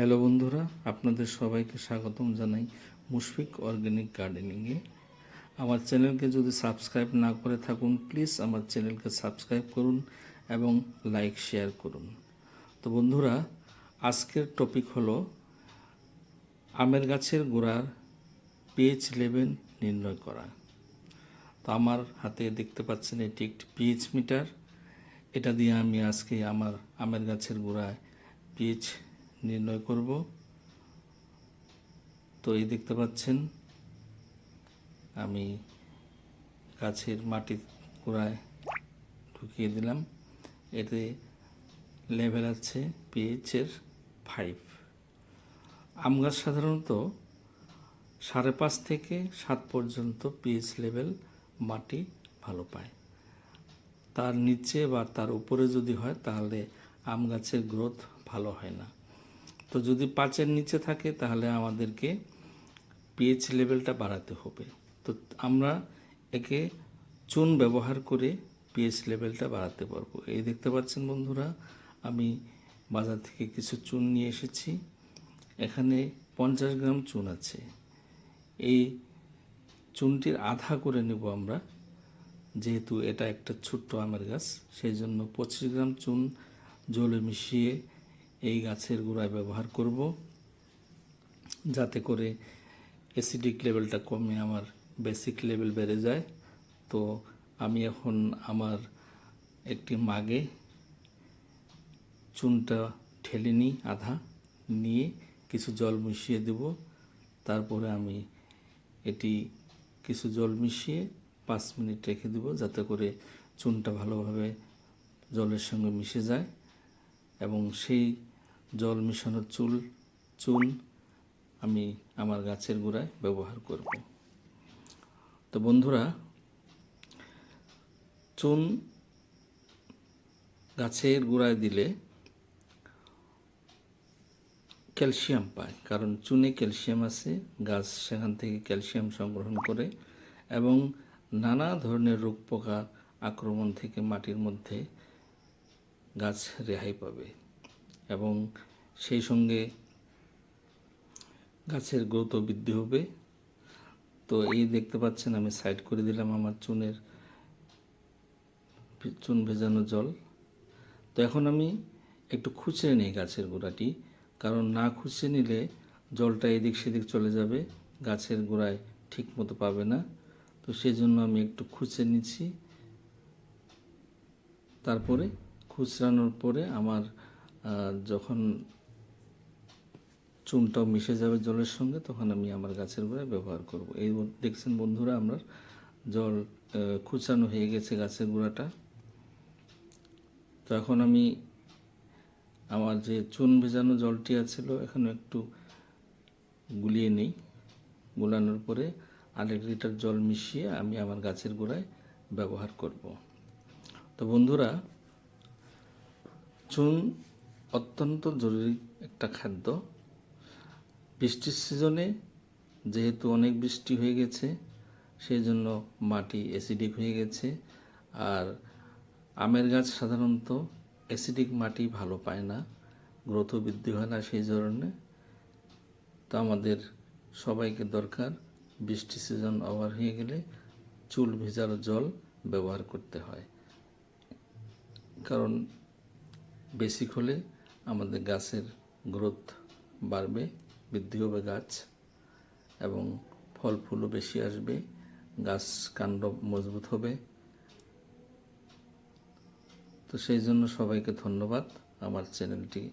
Hello বন্ধুরা, আপনাদের সবাইকে স্বাগতম জানাই মুশফিক অর্গ্যানিক গার্ডেনিংয়ে আমার চ্যানেলকে যদি সাবস্ক্রাইব না করে থাকুন, প্লিজ আমার চ্যানেলকে সাবস্ক্রাইব করুন এবং লাইক, শেয়ার করুন। তো বন্ধুরা, আজকের টপিক হলো আমের গাছের গোড়ার পিএইচ লেভেল নির্ণয় করা। তো আমার হাতে দেখতে পাচ্ছেন এটি একটি পিএইচ মিটার এটা দিয়ে আমি আজকে আমার আমের গাছের গোড়ায় পিএইচ নির্ণয় করব। তো এই দেখতে পাচ্ছেন, আমি গাছের মাটির গোড়ায় ঢুকিয়ে দিলাম। এতে লেভেল আছে পিএইচের ফাইভ আম গাছ সাধারণত সাড়ে পাঁচ থেকে সাত পর্যন্ত পিএইচ লেভেল মাটি ভালো পায়। তার নিচে বা তার উপরে যদি হয়, তাহলে আম গাছের গ্রোথ ভালো হয় না। তো যদি পাঁচের নিচে থাকে, তাহলে আমাদেরকে পিএইচ লেভেলটা বাড়াতে হবে। তো আমরা একে চুন ব্যবহার করে পিএইচ লেভেলটা বাড়াতে পারব। এই দেখতে পাচ্ছেন বন্ধুরা, আমি বাজার থেকে কিছু চুন নিয়ে এসেছি। এখানে পঞ্চাশ গ্রাম চুন আছে। এই চুনটির আধা করে নেব আমরা, যেহেতু এটা একটা ছোট্ট আমের গাছ, সেই জন্য পঁচিশ গ্রাম চুন জলে মিশিয়ে এই গাছের গোড়ায় ব্যবহার করব যাতে করে অ্যাসিডিক লেভেলটা কমে, আমার বেসিক লেভেল বেড়ে যায়। তো আমি এখন আমার একটি মাগে চুনটা ঠেলে নিই, আধা নিয়ে কিছু জল মিশিয়ে দেব। তারপরে আমি এটি কিছু জল মিশিয়ে পাঁচ মিনিট রেখে দেব, যাতে করে চুনটা ভালোভাবে জলের সঙ্গে মিশে যায়। এবং সেই জল মিশানো চুল, চুন আমি আমার গাছের গোড়ায় ব্যবহার করব। তো বন্ধুরা, চুন গাছের গোড়ায় দিলে ক্যালসিয়াম পায়, কারণ চুনে ক্যালসিয়াম আছে, গাছ সেখান থেকে ক্যালসিয়াম সংগ্রহণ করে এবং নানা ধরনের রোগ পোকার আক্রমণ থেকে মাটির মধ্যে গাছ রেহাই পাবে। এবং সেই সঙ্গে গাছের গ্রোথও বৃদ্ধি হবে। তো এই দেখতে পাচ্ছেন, আমি সাইড করে দিলাম আমার চুনের চুন ভেজানো জল। তো এখন আমি একটু খুচড়ে নিই গাছের গোড়াটি, কারণ না খুচড়ে নিলে জলটা এদিক সেদিক চলে যাবে, গাছের গোড়ায় ঠিক মতো পাবে না। তো সেই জন্য আমি একটু খুচড়ে নিচ্ছি। তারপরে খুচরানোর পরে আমার যখন চুনটাও মিশে যাবে জলের সঙ্গে, তখন আমি আমার গাছের গোড়ায় ব্যবহার করব। এই দেখছেন বন্ধুরা আমরা জল খুচানো হয়ে গেছে গাছের গোড়াটা। তো এখন আমি আমার যে চুন ভেজানো জলটি আছিল, এখানে একটু গুলিয়ে নিই। গুলানোর পরে আরেক লিটার জল মিশিয়ে আমি আমার গাছের গোড়ায় ব্যবহার করব। তো বন্ধুরা, চুন অত্যন্ত জরুরি একটা খাদ্য। বৃষ্টির সিজনে যেহেতু অনেক বৃষ্টি হয়ে গেছে সেই জন্য মাটি অ্যাসিডিক হয়ে গেছে। আর আমের গাছ সাধারণত অ্যাসিডিক মাটি ভালো পায় না গ্রোথ বৃদ্ধি হয় না সেই ধরনে তো আমাদের সবাইকে দরকার বৃষ্টি সিজন ওভার হয়ে গেলে চুল ভেজানো জল ব্যবহার করতে হয়। কারণ বেসিক হলে আমাদের গাছের গ্রোথ বাড়বে, বৃদ্ধি হবে গাছ এবং ফল ফুলও বেশি আসবে, গাছ কাণ্ড মজবুত হবে। তো সেই জন্য সবাইকে ধন্যবাদ আমার চ্যানেলটি